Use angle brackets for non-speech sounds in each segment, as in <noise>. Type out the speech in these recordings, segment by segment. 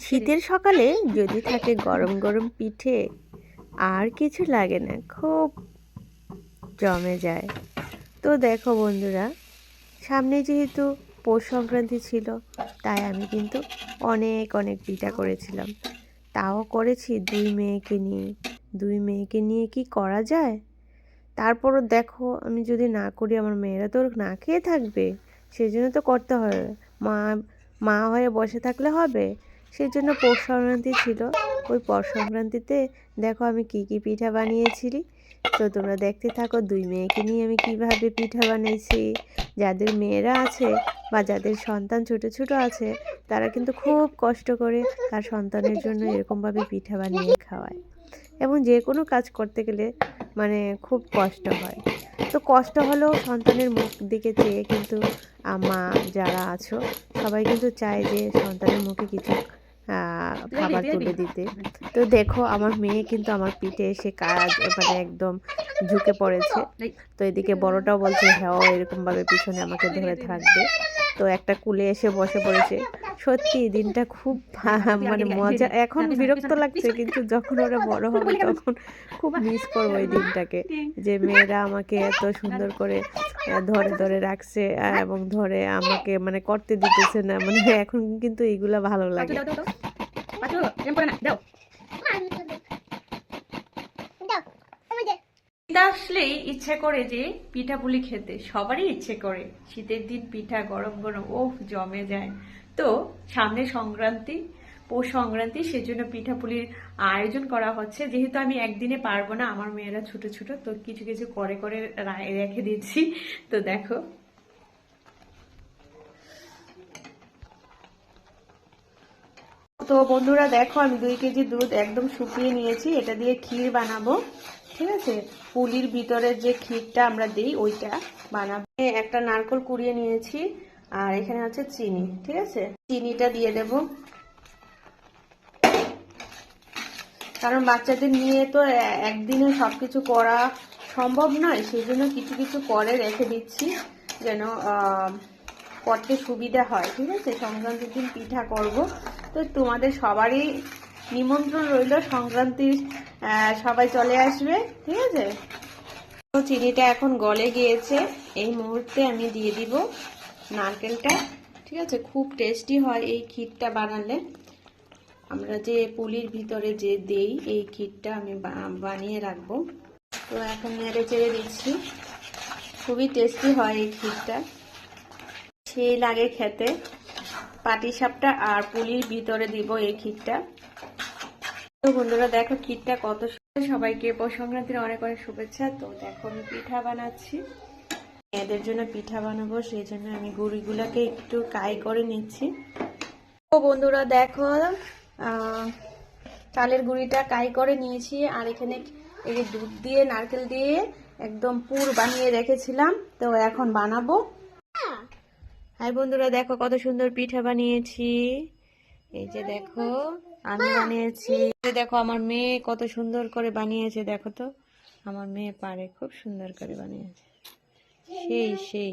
শীতের সকালে যদি থাকে গরম গরম পিঠে, আর কিছু লাগে না, খুব জমে যায়। তো দেখো বন্ধুরা, সামনে যেহেতু পৌষ সংক্রান্তি ছিল, তাই আমি কিন্তু অনেক অনেক পিঠা করেছিলাম। তাও করেছি দুই মেয়েকে নিয়ে। দুই মেয়েকে নিয়ে কি করা যায়? তারপরও দেখো, আমি যদি না করি, আমার মেয়েরা তো না খেয়ে থাকবে। সেই জন্য তো করতে হবে মা মা হয়ে বসে থাকলে হবে। সেই জন্য পৌষ সংক্রান্তি ছিল। ওই পৌষ সংক্রান্তিতে দেখো আমি কি কি পিঠা বানিয়েছিলি। তো তোমরা দেখতে থাকো দুই মেয়েকে নিয়ে আমি কীভাবে পিঠা বানিয়েছি যাদের মেয়েরা আছে বা যাদের সন্তান ছোট ছোট আছে তারা কিন্তু খুব কষ্ট করে তার সন্তানের জন্য এরকমভাবে পিঠা বানিয়ে খাওয়ায়। এবং যে কোনো কাজ করতে গেলে মানে খুব কষ্ট হয়। তো কষ্ট হলেও সন্তানের মুখ দিকে চেয়ে কিন্তু আহ, মা যারা আছো সবাই কিন্তু চায় যে সন্তানের মুখে কিছু খাবার তুলে দিতে। তো দেখো আমার মেয়ে কিন্তু আমার পিঠে এসে কাজ মানে একদম ঝুঁকে পড়েছে। তো এদিকে বড়টাও বলছে হ্যাঁ এরকমভাবে পিছনে আমাকে ধরে থাকবে। তো একটা কুলে এসে বসে পড়েছে। সত্যি দিনটা খুব <laughs> মানে মজা। এখন বিরক্ত লাগছে কিন্তু যখন ওরা বড় হবে তখন খুব মিস করব এই দিনটাকে। যে মেয়েরা আমাকে এত সুন্দর করে ধরে ধরে রাখছে এবং ধরে আমাকে মানে করতে দিতেছে না মানে এখন কিন্তু এইগুলা ভালো লাগে। আসলেই ইচ্ছে করে যে পিঠা পুলি খেতে সবারই ইচ্ছে করে। শীতের দিন পিঠা গরম গরম ওফ জমে যায়। তো সামনে সংক্রান্তি, পৌষ সংক্রান্তি, সেজন্য পিঠা পুলির আয়োজন করা হচ্ছে। যেহেতু আমি একদিনে পারব না, আমার মেয়েরা ছোট ছোট, তো কিছু কিছু করে করে রেখে দিচ্ছি। তো দেখো। তো বন্ধুরা দেখো, আমি দুই কেজি দুধ একদম শুকিয়ে নিয়েছি। এটা দিয়ে ক্ষীর বানাবো, ঠিক আছে? পুলির ভিতরে যে ক্ষীরটা আমরা দিই, ওইটা বানাবো। একটা নারকল কুড়িয়ে নিয়েছি। আর এখানে হচ্ছে চিনি, ঠিক আছে? চিনিটা দিয়ে দেব। কারণ বাচ্চাদের নিয়ে তো একদিনে সবকিছু করা সম্ভব নয় সেই জন্য কিছু কিছু করে রেখে দিচ্ছি যেন করতে সুবিধা হয়, ঠিক আছে? সংক্রান্তির দিন পিঠা করব। তো তোমাদের সবারই নিমন্ত্রণ রইল, সংক্রান্তির সবাই চলে আসবে, ঠিক আছে? তো চিনিটা এখন গলে গিয়েছে, এই মুহূর্তে আমি দিয়ে দিব। নারকেলটা, ঠিক আছে? খুব টেস্টি হয় এই ক্ষীরটা বানালে। আমরা যে পুলির ভিতরে যে দেই, এই ক্ষীরটা আমি বানিয়ে রাখব। তো এখন নেড়ে চেড়ে দিচ্ছি। খুবই টেস্টি হয় এই ক্ষীরটা। সেই লাগে খেতে। পাটিসাপটা আর পুলির ভিতরে দিব এই ক্ষীরটা। তো বন্ধুরা, দেখো ক্ষীরটা কত সুন্দর। সবাইকে পৌষ সংক্রান্তির অনেক অনেক শুভেচ্ছা। তো দেখো আমি পিঠা বানাচ্ছি। মেয়েদের জন্য পিঠা বানাবো সেই জন্য আমি গুড়িগুলাকে একটু কাই করে নিচ্ছি। তো বন্ধুরা, দেখো চালের গুঁড়িটা কাই করে নিয়েছি, আর এখানে এই দুধ দিয়ে, নারকেল দিয়ে একদম পুর বানিয়ে রেখেছিলাম, তো এখন বানাবো। হাই বন্ধুরা, দেখো কত সুন্দর পিঠা বানিয়েছি। এই যে দেখো, আমি বানিয়েছি। দেখো, আমার মেয়ে কত সুন্দর করে বানিয়েছে, দেখো তো। আমার মেয়ে পারে, খুব সুন্দর করে বানিয়েছে। সেই সেই।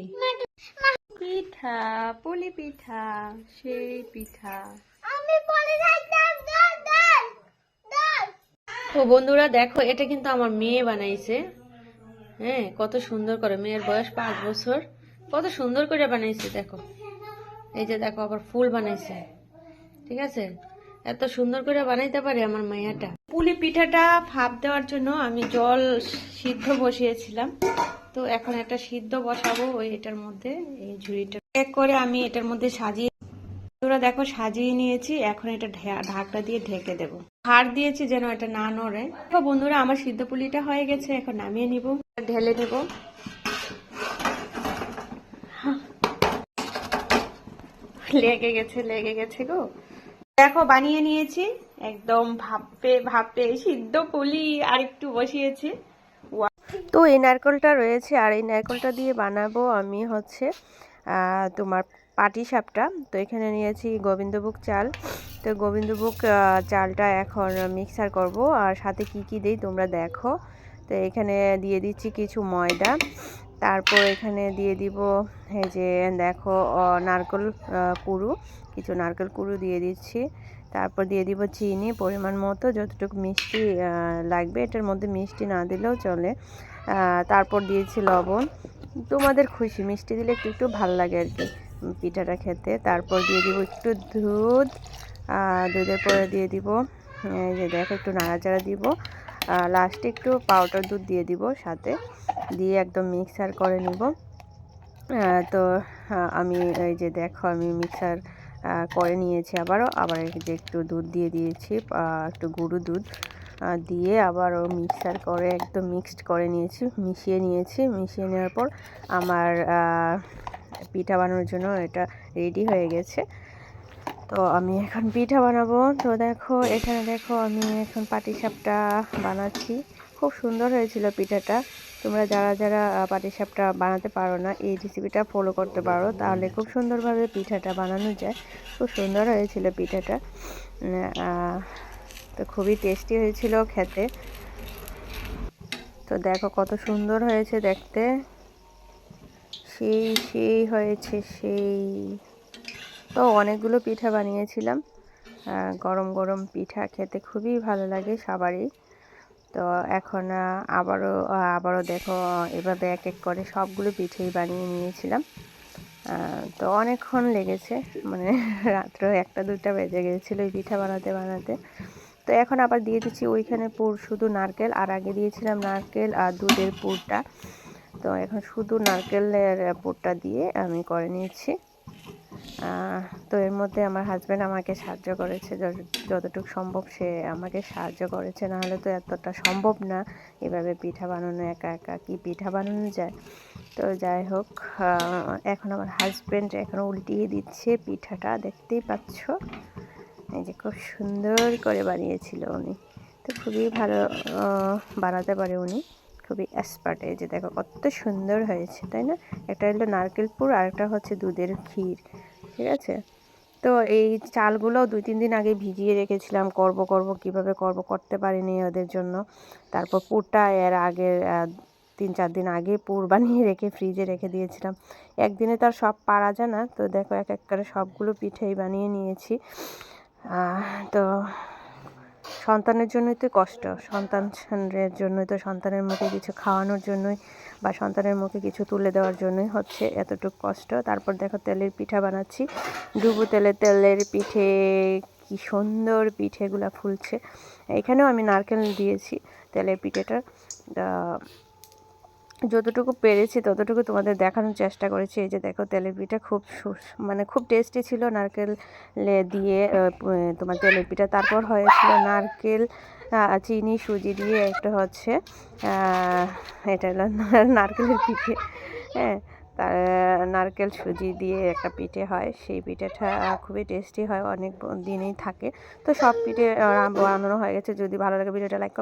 পিঠা, পুলি পিঠা, সেই পিঠা। ও বন্ধুরা দেখো, এটা কিন্তু আমার মেয়ে বানাইছে। হ্যাঁ কত সুন্দর করে, মেয়ের বয়স পাঁচ বছর। কত সুন্দর করে বানাইছে, দেখো। এই যে দেখো, আবার ফুল বানাইছে। ঠিক আছে? এত সুন্দর করে বানাইতে পারে আমার মাইয়াটা। পুলি পিঠাটা ভাপ দেওয়ার জন্য আমি জল সিদ্ধ বসিয়েছিলাম। তো এখন একটা সিদ্ধ বসাবো ওই এটার মধ্যে, এই ঝুড়িটা। এক করে আমি এটার মধ্যে সাজিয়ে তোরা দেখো সাজিয়ে নিয়েছি, এখন এটা ঢাকটা দিয়ে ঢেকে দেবো। হাড় দিয়েছি যেন এটা না নড়ে। বন্ধুরা, আমার সিদ্ধ পুলিটা হয়ে গেছে, এখন নামিয়ে নিব। ঢেলে নেব। লেগে গেছে লেগে গেছে গো। দেখো, বানিয়ে নিয়েছি। একদম ভাপে ভাপে, সিদ্ধ পুলি আর একটু বসিয়েছি। তো এই নারকেলটা রয়েছে, আর এই নারকেলটা দিয়ে বানাবো আমি হচ্ছে তোমার পাটি সাপটা। তো এখানে নিয়েছি গোবিন্দভোগ চাল। তো গোবিন্দভোগ চালটা এখন মিক্সার করব, আর সাথে কি কি দেই তোমরা দেখো। তো এখানে দিয়ে দিচ্ছি কিছু ময়দা। তারপর এখানে দিয়ে দিব, এই যে দেখো নারকেল কুড়ু, কিছু নারকেল কুড়ু দিয়ে দিচ্ছি। তারপর দিয়ে দিব চিনি পরিমাণ মতো, যতটুকু মিষ্টি লাগবে, এটার মধ্যে মিষ্টি না দিলেও চলে। তারপর দিয়েছি লবণ। তোমাদের খুশি, মিষ্টি দিলে একটু একটু ভালো লাগে আর কি, পিঠাটা খেতে। তারপর দিয়ে দিব একটু দুধ দুধের পরে দিয়ে দিব, এই যে দেখো, একটু নাড়াচাড়া দিব। লাস্টে একটু পাউডার দুধ দিয়ে দিব সাথে। দিয়ে একদম মিক্সার করে নিব। তো আমি এই যে দেখো, আমি মিক্সার করে নিয়েছি আবারও। আবার যে একটু দুধ দিয়ে দিয়েছি একটু গুঁড়ো দুধ। দিয়ে আবারও মিক্সার করে একদম মিক্সড করে নিয়েছি, মিশিয়ে নিয়েছি। মিশিয়ে নেওয়ার পর আমার পিঠা বানানোর জন্য এটা রেডি হয়ে গেছে। তো আমি এখন পিঠা বানাবো। তো দেখো, এখানে দেখো আমি এখন পাটিসাপটা বানাচ্ছি। খুব সুন্দর হয়েছিল পিঠাটা। তোমরা যারা যারা পাটিসাপটা বানাতে পারো না, এই রেসিপিটা ফলো করতে পারো, তাহলে খুব সুন্দরভাবে পিঠাটা বানানো যায়। খুব সুন্দর হয়েছিল পিঠাটা। তো খুবই টেস্টি হয়েছিল খেতে। তো দেখো কত সুন্দর হয়েছে দেখতে। সেই সেই হয়েছে সেই। তো অনেকগুলো পিঠা বানিয়েছিলাম। গরম গরম পিঠা খেতে খুবই ভালো লাগে সবারই। তো এখন আবারও আবারও দেখো, এভাবে এক এক করে সবগুলো পিঠেই বানিয়ে নিয়েছিলাম। তো অনেকক্ষণ লেগেছে মানে <laughs> রাত্র একটা দুটা বেজে গিয়েছিল এই পিঠা বানাতে বানাতে। তো এখন আবার দিয়ে দিচ্ছি ওইখানে পুর, শুধু নারকেল। আর আগে দিয়েছিলাম নারকেল আর দুধের পুরটা। তো এখন শুধু নারকেলের পুরটা দিয়ে আমি করে নিয়েছি তো এর মধ্যে আমার হাজব্যান্ড আমাকে সাহায্য করেছে যত- যতটুকু সম্ভব। সে আমাকে সাহায্য করেছে, নাহলে তো এতটা সম্ভব না। এভাবে পিঠা বানানো, একা একা কি পিঠা বানানো যায়? তো যাই হোক এখন আমার হাজব্যান্ড এখন উল্টিয়ে দিচ্ছে পিঠাটা, দেখতেই পাচ্ছ? এই যে খুব সুন্দর করে বানিয়েছিল উনি। তো খুবই ভালো বানাতে পারে উনি। খুবই এক্সপার্ট এই যে দেখো, কত সুন্দর হয়েছে, তাই না? একটা হলো নারকেল পুর, আর একটা হচ্ছে দুধের ক্ষীর। ঠিক আছে? তো এই চালগুলো দুই তিন দিন আগে ভিজিয়ে রেখেছিলাম, করব করব, কীভাবে করব করতে পারিনি ওদের জন্য। তারপর পুরটা এর আগে তিন চার দিন আগে পুর বানিয়ে রেখে, ফ্রিজে রেখে দিয়েছিলাম। একদিনে তার সব পারা যায় না, তো দেখো এক এক করে সবগুলো পিঠেই বানিয়ে নিয়েছি। তো সন্তানের জন্যই তো কষ্ট। সন্তানের জন্যই তো সন্তানের মুখে কিছু খাওয়ানোর জন্যই বা সন্তানের মুখে কিছু তুলে দেওয়ার জন্যই হচ্ছে এতটুকু কষ্ট। তারপর দেখো তেলের পিঠা বানাচ্ছি। ডুবু তেলে, তেলের পিঠে কি সুন্দর পিঠেগুলো ফুলছে। এখানেও আমি নারকেল দিয়েছি তেলের পিঠেটা যতটুকু পেরেছি, ততটুকু তোমাদের দেখানোর চেষ্টা করেছি। এই যে দেখো, তেলের পিঠা খুব মানে খুব টেস্টি ছিল নারকেল দিয়ে তোমার তেলের পিঠা। তারপর হয়েছিল নারকেল চিনি, সুজি দিয়ে একটা হচ্ছে এটা হলো নারকেলের পিঠে। হ্যাঁ তার, নারকেল, সুজি দিয়ে একটা পিঠে হয়। সেই পিঠেটা খুবই টেস্টি হয়, অনেক দিনেই থাকে। তো সব পিঠে বানানো হয়ে গেছে। যদি ভালো লাগে ভিডিওটা লাইক